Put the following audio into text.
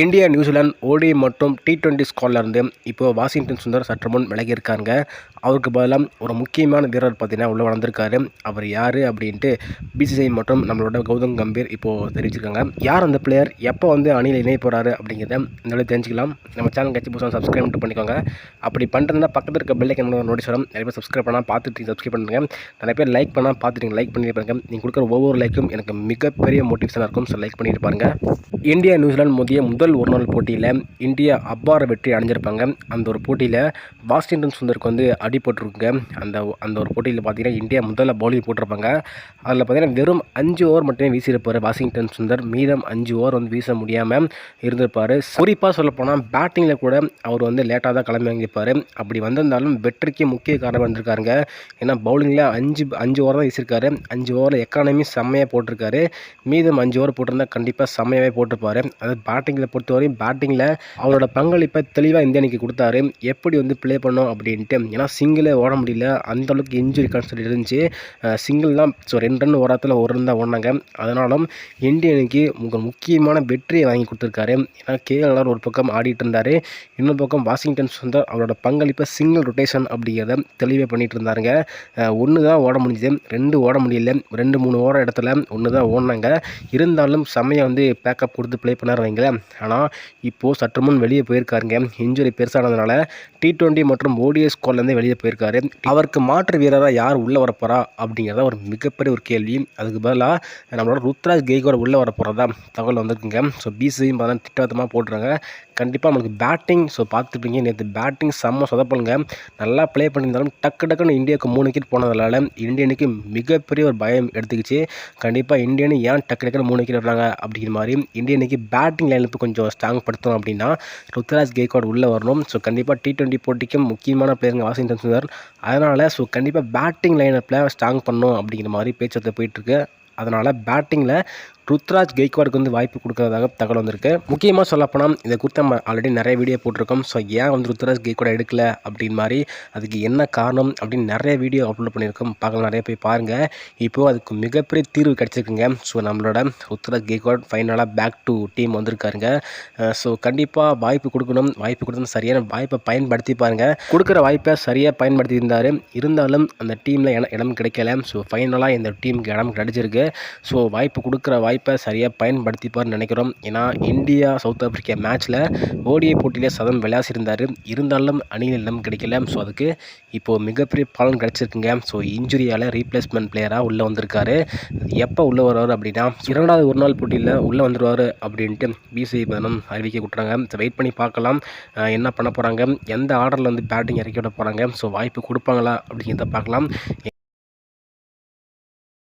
India New Zealand ஓடி மற்றும் T twenty ஸ்குவாட்லேருந்து இப்போ வாஷிங்டன் சுந்தர் சற்று முன் விலகியிருக்காங்க அவருக்கு பதிலாக ஒரு முக்கியமான வீரர் பார்த்தீங்கன்னா உள்ளே வளர்ந்துருக்காரு. அவர் யார் அப்படின்ட்டு பிசிசிஐ மற்றும் நம்மளோட கௌதம் கம்பீர் இப்போது தெரிவிச்சிருக்காங்க. யார் அந்த பிளேயர் எப்போ வந்து அணியில் இணைய போகிறாரு அப்படிங்கிறத இந்த தெரிஞ்சுக்கலாம். நம்ம சேனல் கட்சி புதுசாக சப்ஸ்கிரைப் மட்டும் பண்ணிக்கோங்க. அப்படி பண்ணுறதுனா பக்கத்தில் இருக்க பெல்லைக்கன் நோட்டீஸ் வரும் நிறைய பேர் சப்ஸ்கிரைப் பண்ணால் பார்த்துட்டு சப்ஸ்கிரைப் பண்ணுங்கள் நிறைய பேர் லைக் பண்ணால் பார்த்துட்டு லைக் பண்ணிட்டு பாருங்க. நீங்கள் கொடுக்குற ஒவ்வொரு லைக்கும் எனக்கு மிகப்பெரிய மோட்டிவேஷனாக இருக்கும். ஸோ லைக் பண்ணிட்டு இந்தியா நியூசிலாந்து மோதிய முதல் ஒரு நாள் போட்டியில் இந்தியா அப்பார வெற்றி அடைஞ்சிருப்பாங்க. அந்த ஒரு போட்டியில் வாஷிங்டன் சுந்தருக்கு வந்து அடிபட்டிருக்குங்க அந்த அந்த ஒரு போட்டியில் பார்த்தீங்கன்னா இந்தியா முதல்ல பவுலிங் போட்டிருப்பாங்க. அதில் பார்த்தீங்கன்னா வெறும் அஞ்சு ஓவர் மட்டுமே வீசியிருப்பார் வாஷிங்டன் சுந்தர். மீதம் அஞ்சு ஓவர் வந்து வீச முடியாமல் இருந்திருப்பார். குறிப்பாக சொல்லப்போனால் பேட்டிங்கில் கூட அவர் வந்து லேட்டாக தான் கிளம்பி வாங்கியிருப்பார் அப்படி வந்திருந்தாலும் வெற்றிக்கு முக்கிய காரணம் வந்திருக்காருங்க ஏன்னா பவுலிங்கில் அஞ்சு அஞ்சு ஓவர் தான் வீசியிருக்காரு. அஞ்சு ஓவரில் எக்கானமி செம்மையாக போட்டிருக்காரு. மீதம் அஞ்சு ஓவர் போட்டிருந்தா கண்டிப்பாக செம்மையாகவே போட்டிருப்பார். அது பேட்டிங்கில் பொறுத்தவரையும் பேட்டிங்கில் அவரோட பங்களிப்பை தெளிவாக இந்திய அணிக்கு கொடுத்தாரு. எப்படி வந்து ப்ளே பண்ணோம் அப்படின்ட்டு ஏன்னா சிங்கிளே ஓட முடியல. அந்த அளவுக்கு இன்ஜுரி கான்செப்ட் இருந்துச்சு. சிங்கிள் தான் ஸோ ரெண்டு ரன் ஓரத்தில் ஒரு ரன் தான் ஓடினாங்க. அதனாலும் இந்திய அணிக்கு முக முக்கியமான வெற்றியை வாங்கி கொடுத்துருக்காரு. ஏன்னா கேஎல்ஆர் ஒரு பக்கம் ஆடிட்டு இருந்தார். இன்னொரு பக்கம் வாஷிங்டன் சுந்தர் அவரோட பங்களிப்பை சிங்கிள் ரொட்டேஷன் அப்படிங்கிறத தெளிவாக பண்ணிட்டு இருந்தாருங்க. ஒன்று தான் ஓட முடிஞ்சுது. ரெண்டு ஓட முடியல. ரெண்டு மூணு ஓட இடத்துல ஒன்று தான் ஓடினாங்க. இருந்தாலும் செம்மையாக வந்து பேக்கப் கொடுத்து ப்ளே பண்ணார் வைங்களேன். ஆனால் இப்போது சற்று முன் வெளியே போயிருக்காருங்க. இன்ஜுரி பெருசானதுனால டி டுவெண்ட்டி மற்றும் ஓடிஎஸ் ஸ்குவாட்லேருந்து வெளியே போயிருக்காரு. அவருக்கு மாற்று வீரராக யார் உள்ளே வரப்போறா அப்படிங்கிறத ஒரு மிகப்பெரிய ஒரு கேள்வி. அதுக்கு பதிலாக நம்மளோட ருத்ராஜ் கெய்கோட உள்ளே வர போகிறதா தகவல் வந்திருக்குங்க. ஸோ பிசியும் பார்த்தா திட்டவட்டமாக போட்டுறாங்க கண்டிப்பாக நம்மளுக்கு பேட்டிங் ஸோ பார்த்துருப்பீங்க. நேற்று பேட்டிங் செம்ம சொதப்பலுங்க. நல்லா ப்ளே பண்ணியிருந்தாலும் டக்கு டக்குன்னு இந்தியாவுக்கு மூணு விக்கெட் போனதுனால இந்தியனுக்கு மிகப்பெரிய ஒரு பயம் எடுத்துக்கிச்சு. கண்டிப்பாக இந்தியனு ஏன் டக்கு டக்குன்னு மூணு விக்கெட் விடுறாங்க அப்படிங்கிற மாதிரி இந்தியனுக்கு பேட்டிங் லைனில் கொஞ்சம் கொஞ்சம் ஸ்ட்ராங் படுத்தணும் அப்படின்னா ருத்ராஜ் கேக்வாட் உள்ளே வரணும். ஸோ கண்டிப்பாக டி டுவெண்ட்டி போட்டிக்கும் முக்கியமான பிளேயருங்க வாஷிங்டன் சுந்தர். அதனால் ஸோ கண்டிப்பாக பேட்டிங் லைனப்பில் ஸ்ட்ராங் பண்ணும் அப்படிங்கிற மாதிரி பேச்சுவார்த்தை போயிட்டுருக்கு அதனால் பேட்டிங்கில் ருத்ராஜ் கெய்க்வாடுக்கு வந்து வாய்ப்பு கொடுக்கறதாக தகவல் வந்திருக்கு. முக்கியமாக சொல்லப்போனால் இதை குறித்து நம்ம ஆல்ரெடி நிறைய வீடியோ போட்டிருக்கோம். ஸோ ஏன் வந்து ருத்ராஜ் கெய்க்வாட் எடுக்கல அப்படின்னு மாதிரி அதுக்கு என்ன காரணம் அப்படின்னு நிறைய வீடியோ அப்லோட் பண்ணியிருக்கோம். பார்க்கலாம் நிறைய போய் பாருங்கள் இப்போது அதுக்கு மிகப்பெரிய தீர்வு கிடச்சிருக்குங்க. ஸோ நம்மளோட ருத்ராஜ் கெய்க்வாட் ஃபைனலாக பேக் டு டீம் வந்திருக்காருங்க. ஸோ கண்டிப்பாக வாய்ப்பு கொடுக்கணும். வாய்ப்பு கொடுத்தா சரியான வாய்ப்பை பயன்படுத்தி பாருங்கள் கொடுக்குற வாய்ப்பை சரியாக பயன்படுத்தி இருந்தார். இருந்தாலும் அந்த டீமில் இடம் இடம் கிடைக்கல. ஸோ ஃபைனலாக இந்த டீமுக்கு இடம் கிடச்சிருக்கு. ஸோ வாய்ப்பு கொடுக்குற வாய்ப்பு வாய்ப்பை சரியாக பயன்படுத்திப்பார்னு நினைக்கிறோம். ஏன்னா இந்தியா சவுத் ஆஃப்ரிக்கா மேட்ச்சில் ஓடிஐ போட்டியிலே சதம் விளையாசிருந்தார் இருந்தாலும் அணியில் இடம் கிடைக்கல. ஸோ அதுக்கு இப்போது மிகப்பெரிய பலன் கிடச்சிருக்குங்க. ஸோ இன்ஜுரியால் ரீப்ளேஸ்மெண்ட் பிளேயராக உள்ளே வந்திருக்காரு. எப்போ உள்ளே வருவார் அப்படின்னா இரண்டாவது ஒரு நாள் போட்டியில் உள்ளே வந்துடுவார் அப்படின்ட்டு பிசிஐ பதனம் அறிவிக்க விட்டுறாங்க. ஸோ வெயிட் பண்ணி பார்க்கலாம். என்ன பண்ண போகிறாங்க எந்த ஆர்டரில் வந்து பேட்டிங் இறக்கி விட போகிறாங்க ஸோ வாய்ப்பு கொடுப்பாங்களா அப்படிங்கிறத பார்க்கலாம்.